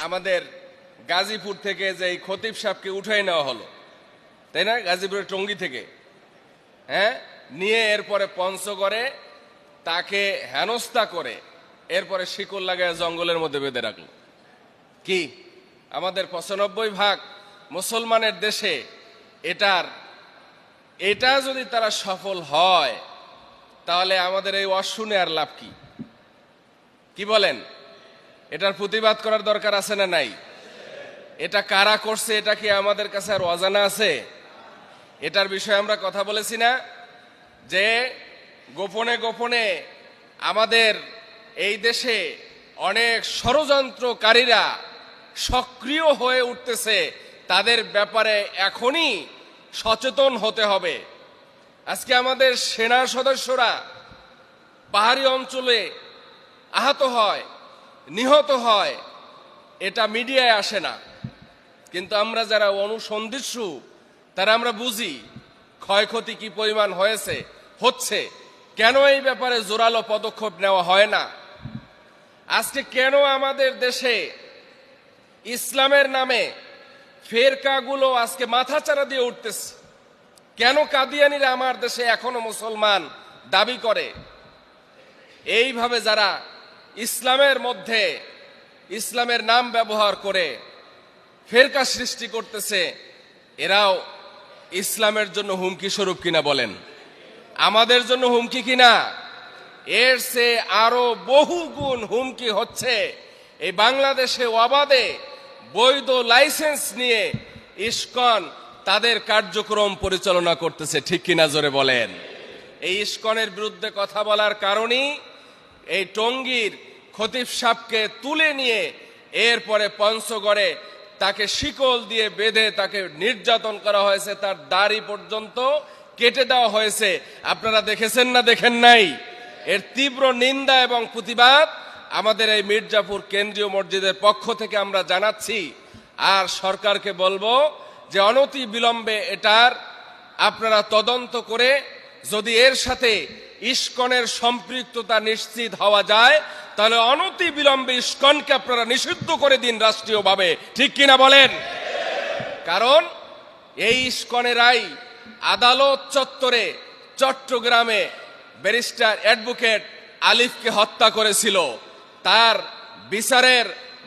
আমাদের গাজীপুর থেকে যে এই খতিব সাহেবকে উঠাই নেওয়া হলো, তাই না? গাজীপুরের টঙ্গি থেকে। হ্যাঁ? নিয়ে এরপরে পঞ্চগড়ে তাকে হেনস্থা করে, এরপরে শিকল লাগায় জঙ্গলের মধ্যে বেঁধে রাখল। কি? আমাদের পঁচানব্বই ভাগ মুসলমানের দেশে এটার, এটা যদি তারা সফল হয়, তাহলে আমাদের এই অশুনে আর লাভ কি? কি বলেন? এটার প্রতিবাদ করার দরকার আছে না নাই? এটা কারা করছে, এটা কি আমাদের কাছে আর অজানা আছে? এটার বিষয়ে আমরা কথা বলেছি না, যে গোপনে গোপনে আমাদের এই দেশে অনেক ষড়যন্ত্রকারীরা সক্রিয় হয়ে উঠতেছে, তাদের ব্যাপারে এখনই সচেতন হতে হবে। আজকে আমাদের সেনা সদস্যরা পাহাড়ি অঞ্চলে আহত হয় নিহত হয়, এটা মিডিয়ায় আসে না। কিন্তু আমরা যারা অনুসন্ধিৎসু, তারা আমরা বুঝি ক্ষয়ক্ষতি কি পরিমাণ হয়েছে, হচ্ছে। কেন এই ব্যাপারে জোরালো পদক্ষেপ নেওয়া হয় না? আজকে কেন আমাদের দেশে ইসলামের নামে ফেরকাগুলো আজকে মাথাচাড়া দিয়ে উঠতেছে? কেন কাদিয়ানিরা আমার দেশে এখনও মুসলমান দাবি করে? এইভাবে যারা ইসলামের মধ্যে ইসলামের নাম ব্যবহার করে ফেরকা সৃষ্টি করতেছে, এরাও ইসলামের জন্য হুমকি স্বরূপ কিনা বলেন। আমাদের জন্য হুমকি কিনা? এর সে আরও বহু গুণ হুমকি হচ্ছে এই বাংলাদেশে অবাধে বৈধ লাইসেন্স নিয়ে ইস্কন তাদের কার্যক্রম পরিচালনা করতেছে, ঠিক কিনা জোরে বলেন? এই ইস্কনের বিরুদ্ধে কথা বলার কারণেই এই টঙ্গীর খতিব সাপকে তুলে নিয়ে এরপরে পঞ্চগড়ে তাকে শিকল দিয়ে বেঁধে তাকে নির্যাতন করা হয়েছে। তার দাড়ি পর্যন্ত কেটে দেওয়া হয়েছে। আপনারা দেখেছেন না দেখেন নাই? এর তীব্র নিন্দা এবং প্রতিবাদ আমাদের এই মির্জাপুর কেন্দ্রীয় মসজিদের পক্ষ থেকে আমরা জানাচ্ছি। আর সরকারকে বলব যে অনতি বিলম্বে এটার আপনারা তদন্ত করে যদি এর সাথে ইস্কনের সম্পৃক্ততা নিশ্চিত হওয়া যায়, তাহলে অনতি বিলম্বে ইস্কনকে আপনারা নিষিদ্ধ করে দিন রাষ্ট্রীয়ভাবে। ঠিক কিনা বলেন? কারণ এই ইস্কনেরাই আদালত চত্বরে চট্টগ্রামে ব্যারিস্টার অ্যাডভোকেট আলিফকে হত্যা করেছিল। তার বিচারের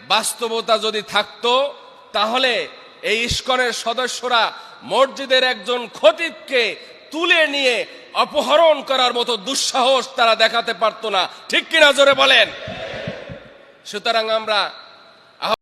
বাস্তবতা যদি থাকত, তাহলে এই ইস্কনের সদস্যরা মসজিদের একজন খতিবকে তুলে নিয়ে অপহরণ করার মতো দুঃসাহস তারা দেখাতে পারতো না। ঠিক কিনা জোরে বলেন? সুতরাং আমরা